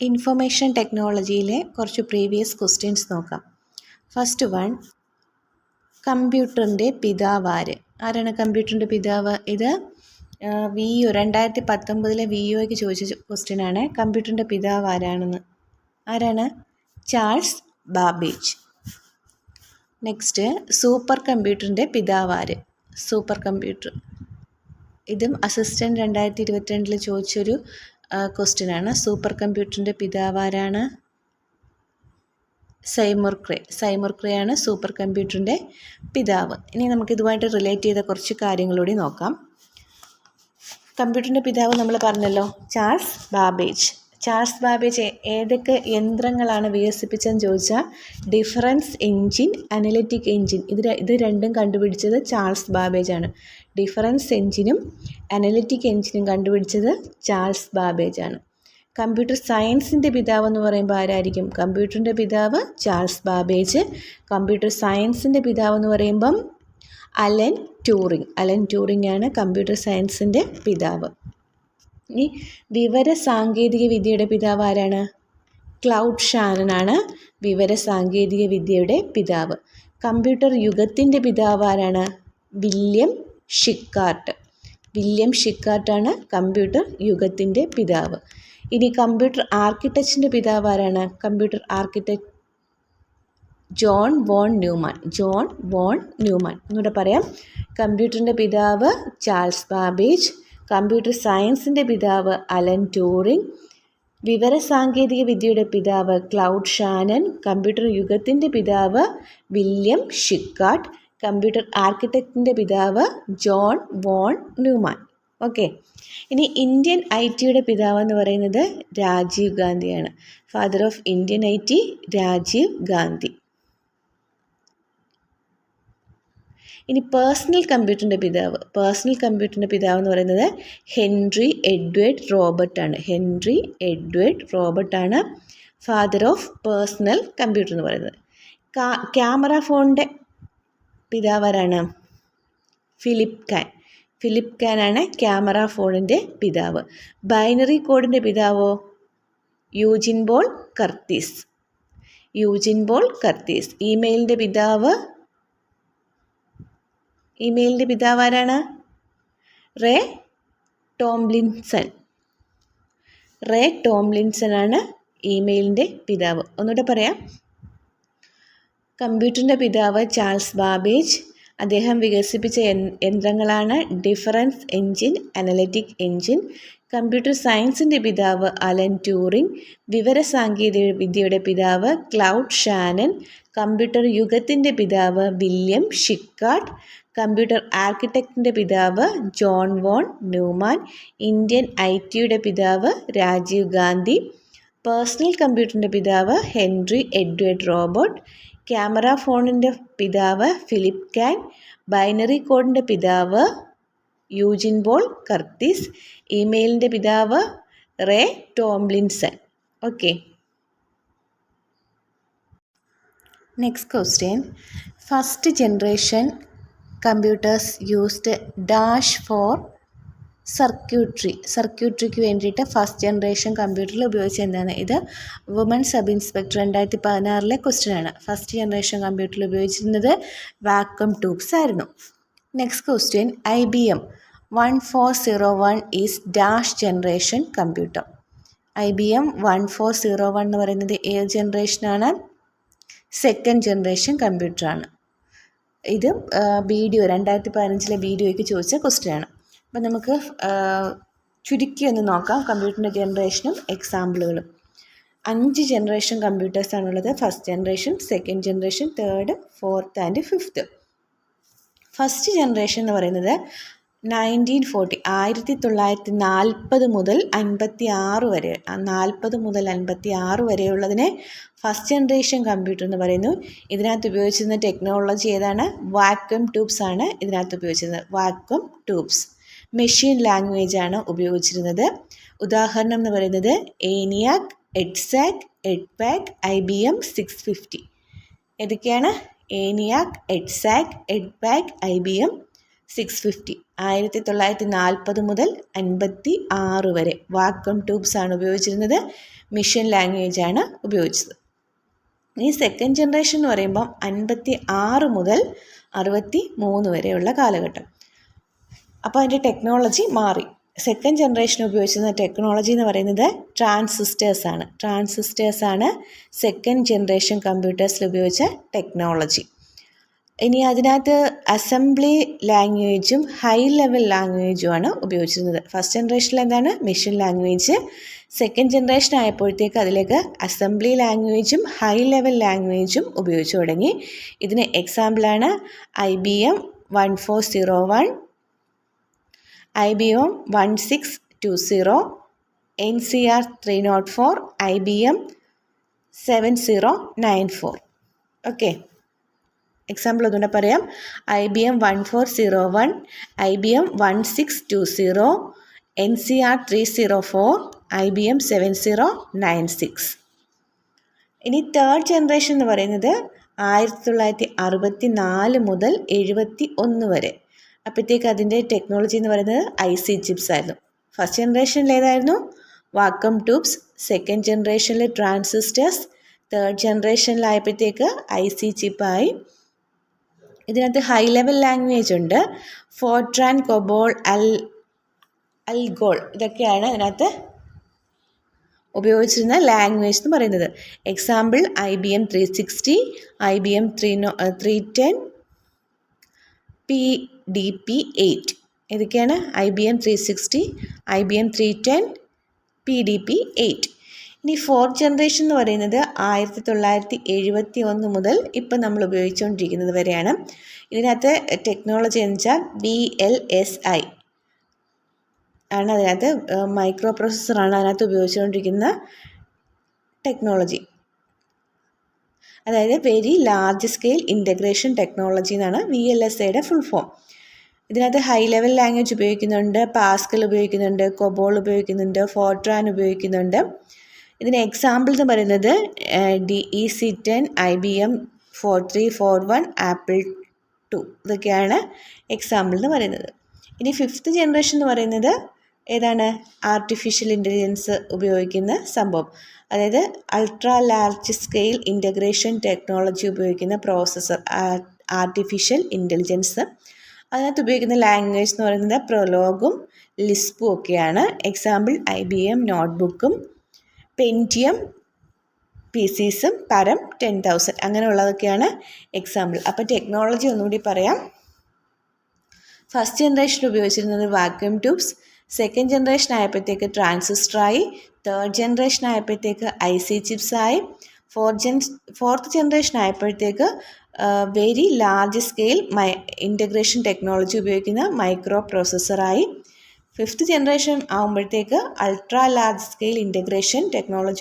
Information ടെക്നോളജിയിലെ കുറച്ച് previous questions നോക്കാം. ഫസ്റ്റ് വൺ കമ്പ്യൂട്ടറിന്റെ പിതാവ് ആര് ആരാണ് കമ്പ്യൂട്ടറിന്റെ പിതാവ്? ഇത് വി യു രണ്ടായിരത്തി പത്തൊമ്പതിലെ വി യുക്ക് ചോദിച്ച ക്വസ്റ്റ്യൻ ആണ്. കമ്പ്യൂട്ടറിന്റെ പിതാവ് ആരാണെന്ന്. ആരാണ്? Charles Babbage. നെക്സ്റ്റ് സൂപ്പർ കമ്പ്യൂട്ടറിന്റെ പിതാവ് ആര്? Super computer. ഇതും അസിസ്റ്റന്റ് രണ്ടായിരത്തി ഇരുപത്തിരണ്ടിൽ ചോദിച്ചൊരു ക്വസ്റ്റ്യൻ ആണ് സൂപ്പർ കമ്പ്യൂട്ടറിന്റെ പിതാവ് ആരാണ്? സൈമർ ക്രേ സൈമർ ആണ് സൂപ്പർ കമ്പ്യൂട്ടറിന്റെ പിതാവ്. ഇനി നമുക്ക് ഇതുമായിട്ട് റിലേറ്റ് ചെയ്ത കുറച്ച് കാര്യങ്ങളൂടി നോക്കാം. കമ്പ്യൂട്ടറിന്റെ പിതാവ് നമ്മൾ പറഞ്ഞല്ലോ ചാൾസ് ബാബേജ്. ചാൾസ് ബാബേജ് ഏതൊക്കെ യന്ത്രങ്ങളാണ് വികസിപ്പിച്ചതെന്ന് ചോദിച്ചാൽ ഡിഫറൻസ് എൻജിൻ അനലറ്റിക് എൻജിൻ. ഇത് ഇത് രണ്ടും കണ്ടുപിടിച്ചത് ചാൾസ് ബാബേജ് ആണ് ഡിഫറൻസ് എൻജിനും അനലറ്റിക് എൻജിനും കണ്ടുപിടിച്ചത് ചാൾസ് ബാബേജ് ആണ് കമ്പ്യൂട്ടർ സയൻസിന്റെ പിതാവ് എന്ന് പറയുമ്പോൾ ആരായിരിക്കും? കമ്പ്യൂട്ടറിന്റെ പിതാവ് ചാൾസ് ബാബേജ്. കമ്പ്യൂട്ടർ സയൻസിന്റെ പിതാവ് എന്ന് പറയുമ്പം അലൻ ട്യൂറിങ്. അലൻ ട്യൂറിങ് ആണ് കമ്പ്യൂട്ടർ സയൻസിന്റെ പിതാവ്. ഇനി വിവര സാങ്കേതിക വിദ്യയുടെ പിതാവ് ആരാണ്? ക്ലൗഡ് ഷാനനാണ് വിവര സാങ്കേതിക വിദ്യയുടെ പിതാവ്. കമ്പ്യൂട്ടർ യുഗത്തിന്റെ പിതാവ് ആരാണ്? William Schickard. വില്യം ഷിക്കാർട്ടാണ് കമ്പ്യൂട്ടർ യുഗത്തിന്റെ പിതാവ്. ഇനി കമ്പ്യൂട്ടർ ആർക്കിടെക്റ്റിന്റെ പിതാവ് ആരാണ്? Computer architect John von Neumann. John von Neumann. എന്നൂടെ പറയാം. കമ്പ്യൂട്ടറിന്റെ പിതാവ് ചാൾസ് ബാബേജ്. കമ്പ്യൂട്ടർ സയൻസിന്റെ പിതാവ് അലൻ ടൂറിങ് വിവരസാങ്കേതിക വിദ്യയുടെ പിതാവ് ക്ലൗഡ് ഷാനൻ കമ്പ്യൂട്ടർ യുഗത്തിന്റെ പിതാവ് വില്യം ഷിക്കാട്ട് കമ്പ്യൂട്ടർ ആർക്കിടെക്റ്റിന്റെ പിതാവ് ജോൺ വോൺ ന്യൂമാൻ. ഓക്കെ. ഇനി ഇന്ത്യൻ ഐ ടിയുടെ പിതാവ് എന്ന് പറയുന്നത് Rajiv ഗാന്ധിയാണ്. Father of Indian I T Rajiv Gandhi. ഇനി പേഴ്സണൽ കമ്പ്യൂട്ടറിന്റെ പിതാവ്. പേഴ്സണൽ കമ്പ്യൂട്ടറിന്റെ പിതാവ് എന്ന് പറയുന്നത് ഹെൻറി എഡ്വേർഡ് റോബർട്ട് ആണ്. ഹെൻറി എഡ്വേർഡ് റോബർട്ട് ആണ് ഫാദർ ഓഫ് പേഴ്സണൽ കമ്പ്യൂട്ടർ എന്ന് പറയുന്നത്. ക്യാമറ ഫോണിന്റെ പിതാവാരാണ് ഫിലിപ്പ് കാൻ ഫിലിപ്പ് കാൻ ആണ് ക്യാമറ ഫോണിന്റെ പിതാവ്. ബൈനറി കോഡിന്റെ പിതാവോ? Eugene Ball Curtis Eugene Ball Curtis ഇമെയിലിന്റെ പിതാവ് ഇമെയിലിന്റെ പിതാവ് ആരാണ് റേ ടോംലിൻസൺ. റേ ടോംലിൻസൺ ആണ് ഇമെയിലിന്റെ പിതാവ്. ഒന്നുകൂടെ പറയാം. കമ്പ്യൂട്ടറിന്റെ പിതാവ് ചാൾസ് ബാബേജ്. അദ്ദേഹം വികസിപ്പിച്ച യന്ത്രങ്ങളാണ് difference engine analytic engine. Computer സയൻസിന്റെ പിതാവ് അലൻ ട്യൂറിംഗ്. വിവരസാങ്കേതിക വിദ്യയുടെ പിതാവ് ക്ലൗഡ് ഷാനൻ. കമ്പ്യൂട്ടർ യുഗത്തിന്റെ പിതാവ് വില്യം ഷിക്കാർട്ട് കമ്പ്യൂട്ടർ ആർക്കിടെക്റ്റിന്റെ പിതാവ് John von Neumann Indian I ടിയുടെ പിതാവ് രാജീവ് ഗാന്ധി പേഴ്സണൽ കമ്പ്യൂട്ടറിന്റെ പിതാവ് ഹെൻറി എഡ്വേർഡ് റോബോട്ട് ക്യാമറ ഫോണിന്റെ പിതാവ് ഫിലിപ്പ് കാൻ ബൈനറി കോഡിന്റെ പിതാവ് യൂജിൻ ബോൾ കർത്തിസ് ഇമെയിലിന്റെ പിതാവ് Ray Tomlinson. Okay. Next question first generation computers used dash for circuitry സർക്യൂട്രിക്ക് വേണ്ടിയിട്ട് ഫസ്റ്റ് ജനറേഷൻ കമ്പ്യൂട്ടറിൽ ഉപയോഗിച്ച എന്താണ്? ഇത് വുമൺ സബ് ഇൻസ്പെക്ടർ രണ്ടായിരത്തി പതിനാറിലെ ക്വസ്റ്റ്യൻ ആണ് ഫസ്റ്റ് ജനറേഷൻ കമ്പ്യൂട്ടറിൽ ഉപയോഗിച്ചിരുന്നത് വാക്വം ട്യൂബ്സ് ആയിരുന്നു. Next question I B M one four zero one is dash generation computer I B M one four zero one എന്ന് പറയുന്നത് ഏത് ജനറേഷനാണ് സെക്കൻഡ് ജനറേഷൻ കമ്പ്യൂട്ടറാണ് ഇത് വീഡിയോ രണ്ടായിരത്തി പതിനഞ്ചിലെ വീഡിയോയ്ക്ക് ചോദിച്ച ക്വസ്റ്റ്യൻ ആണ്. അപ്പം നമുക്ക് ചുരുക്കി ഒന്ന് നോക്കാം കമ്പ്യൂട്ടറിന്റെ ജനറേഷനും എക്സാമ്പിളുകളും അഞ്ച് generation കമ്പ്യൂട്ടേഴ്സാണുള്ളത് first generation second generation third fourth and fifth first generation എന്ന് പറയുന്നത് നയന്റീൻ ഫോർട്ടി ആയിരത്തി തൊള്ളായിരത്തി നാൽപ്പത് മുതൽ അൻപത്തി ആറ് വരെ നാൽപ്പത് മുതൽ അൻപത്തി ആറ് വരെയുള്ളതിനെ ഫസ്റ്റ് ജനറേഷൻ കമ്പ്യൂട്ടർ എന്ന് പറയുന്നു. ഇതിനകത്ത് ഉപയോഗിച്ചിരുന്ന ടെക്നോളജി ഏതാണ്? വാക്വം ട്യൂബ്സ് ആണ് ഇതിനകത്ത് ഉപയോഗിച്ചിരുന്നത്. വാക്വം ട്യൂബ്സ് മെഷീൻ ലാംഗ്വേജ് ആണ് ഉപയോഗിച്ചിരുന്നത്. ഉദാഹരണം എന്ന് പറയുന്നത് ENIAC EDSAC എഡ്പാക് I B M six fifty ഏതൊക്കെയാണ്? ENIAC EDSAC എഡ്പാക് I B M six fifty ആയിരത്തി തൊള്ളായിരത്തി നാൽപ്പത് മുതൽ അൻപത്തി ആറ് വരെ വാക്വം ട്യൂബ്സ് ആണ് ഉപയോഗിച്ചിരുന്നത്. മിഷൻ ലാംഗ്വേജ് ആണ് ഉപയോഗിച്ചത്. ഈ സെക്കൻഡ് ജനറേഷൻ എന്ന് പറയുമ്പം അൻപത്തി ആറ് മുതൽ അറുപത്തി മൂന്ന് വരെയുള്ള കാലഘട്ടം. അപ്പോൾ അതിന്റെ ടെക്നോളജി മാറി. സെക്കൻഡ് ജനറേഷൻ ഉപയോഗിച്ചിരുന്ന ടെക്നോളജി എന്ന് പറയുന്നത് ട്രാൻസിസ്റ്റേഴ്സ് ആണ്. ട്രാൻസിസ്റ്റേഴ്സ് ആണ് സെക്കൻഡ് ജനറേഷൻ കമ്പ്യൂട്ടേഴ്സിൽ ഉപയോഗിച്ച ടെക്നോളജി ഇനി അതിനകത്ത് അസംബ്ലി ലാംഗ്വേജും ഹൈ ലെവൽ ലാംഗ്വേജുമാണ് ഉപയോഗിച്ചിരുന്നത്. ഫസ്റ്റ് ജനറേഷനിൽ എന്താണ്? മെഷീൻ ലാംഗ്വേജ് സെക്കൻഡ് ജനറേഷൻ ആയപ്പോഴത്തേക്ക് അതിലേക്ക് അസംബ്ലി ലാംഗ്വേജും ഹൈ ലെവൽ ലാംഗ്വേജും ഉപയോഗിച്ചു തുടങ്ങി. ഇതിന് എക്സാമ്പിളാണ് I B M one four zero one I B M one six two zero N C R three naught four I B M seven zero nine four okay example ഒന്നുകൂടെ പറയാം. I B M one four zero one I B M one six two zero N C R three zero four I B M seven zero nine six ഇനി third generation എന്ന് പറയുന്നത് ആയിരത്തി തൊള്ളായിരത്തി അറുപത്തി നാല് മുതൽ എഴുപത്തി ഒന്ന് വരെ. അപ്പോഴത്തേക്ക് അതിന്റെ ടെക്നോളജി എന്ന് പറയുന്നത് ഐ സി ചിപ്സ് ആയിരുന്നു. ഫസ്റ്റ് ജനറേഷനിൽ ഏതായിരുന്നു? വാക്കം ട്യൂബ്സ് സെക്കൻഡ് ജനറേഷനിൽ ട്രാൻസിസ്റ്റേഴ്സ് തേർഡ് ജനറേഷനിലായപ്പോഴത്തേക്ക് ഐ സി ചിപ്പായി ഇതിനകത്ത് ഹൈ ലെവൽ ലാംഗ്വേജ് ഉണ്ട്. ഫോർട്രാൻ കൊബോൾ അൽ അൽഗോൾ ഇതൊക്കെയാണ് ഇതിനകത്ത് ഉപയോഗിച്ചിരുന്ന ലാംഗ്വേജ് എന്ന് പറയുന്നത്. Example I B M three sixty I B M three no three ten P D P eight ഇതൊക്കെയാണ് I B M three sixty I B M three ten P D P eight ഇനി fourth generation എന്ന് പറയുന്നത് ആയിരത്തി തൊള്ളായിരത്തി എഴുപത്തി ഒന്ന് മുതൽ ഇപ്പം നമ്മൾ ഉപയോഗിച്ചുകൊണ്ടിരിക്കുന്നത് വരെയാണ്. ഇതിനകത്ത് ടെക്നോളജി എന്ന് വെച്ചാൽ ബി എൽ എസ് ഐ ആണ് അതിനകത്ത് മൈക്രോ പ്രോസസ്സറാണ് അതിനകത്ത് ഉപയോഗിച്ചുകൊണ്ടിരിക്കുന്ന ടെക്നോളജി അതായത് very large scale integration technology എന്നാണ് വി എൽ എസ് ഐയുടെ ഫുൾ ഫോം ഇതിനകത്ത് ഹൈ ലെവൽ ലാംഗ്വേജ് ഉപയോഗിക്കുന്നുണ്ട് പാസ്കൽ ഉപയോഗിക്കുന്നുണ്ട് കൊബോൾ ഉപയോഗിക്കുന്നുണ്ട് ഫോർട്രാൻ ഉപയോഗിക്കുന്നുണ്ട്. ഇതിന് എക്സാമ്പിൾ എന്ന് പറയുന്നത് D E C ten I B M four three four one Apple two ഇതൊക്കെയാണ് എക്സാമ്പിൾ എന്ന് പറയുന്നത്. ഇനി ഫിഫ്ത്ത് ജനറേഷൻ എന്ന് പറയുന്നത് ഏതാണ്? ആർട്ടിഫിഷ്യൽ ഇന്റലിജൻസ് ഉപയോഗിക്കുന്ന സംഭവം. അതായത് ultra large scale integration technology ഉപയോഗിക്കുന്ന പ്രോസസ്സർ ആർട്ടിഫിഷ്യൽ ഇന്റലിജൻസ് അതിനകത്ത് ഉപയോഗിക്കുന്ന ലാംഗ്വേജ് എന്ന് പറയുന്നത് പ്രൊലോഗും ലിസ്പും ഒക്കെയാണ്. എക്സാമ്പിൾ ഐ ബി എം നോട്ട്ബുക്കും പെന്റിയം പി സീസും പരം ടെൻ തൗസൻഡ് അങ്ങനെയുള്ളതൊക്കെയാണ് എക്സാമ്പിൾ അപ്പോൾ ടെക്നോളജി ഒന്നുകൂടി പറയാം. ഫസ്റ്റ് ജനറേഷൻ ഉപയോഗിച്ചിരുന്നത് വാക്യൂം ട്യൂബ്സ് സെക്കൻഡ് ജനറേഷൻ ആയപ്പോഴത്തേക്ക് ട്രാൻസിസ്റ്ററായി തേർഡ് ജനറേഷൻ ആയപ്പോഴത്തേക്ക് ഐ സി ചിപ്സായി ഫോർത്ത് ജൻ ഫോർത്ത് ജനറേഷൻ ആയപ്പോഴത്തേക്ക് very large scale my integration technology ഉപയോഗിക്കുന്ന മൈക്രോ പ്രോസസ്സറായി ഫിഫ്ത്ത് ജനറേഷൻ ആകുമ്പോഴത്തേക്ക് ultra large scale integration technology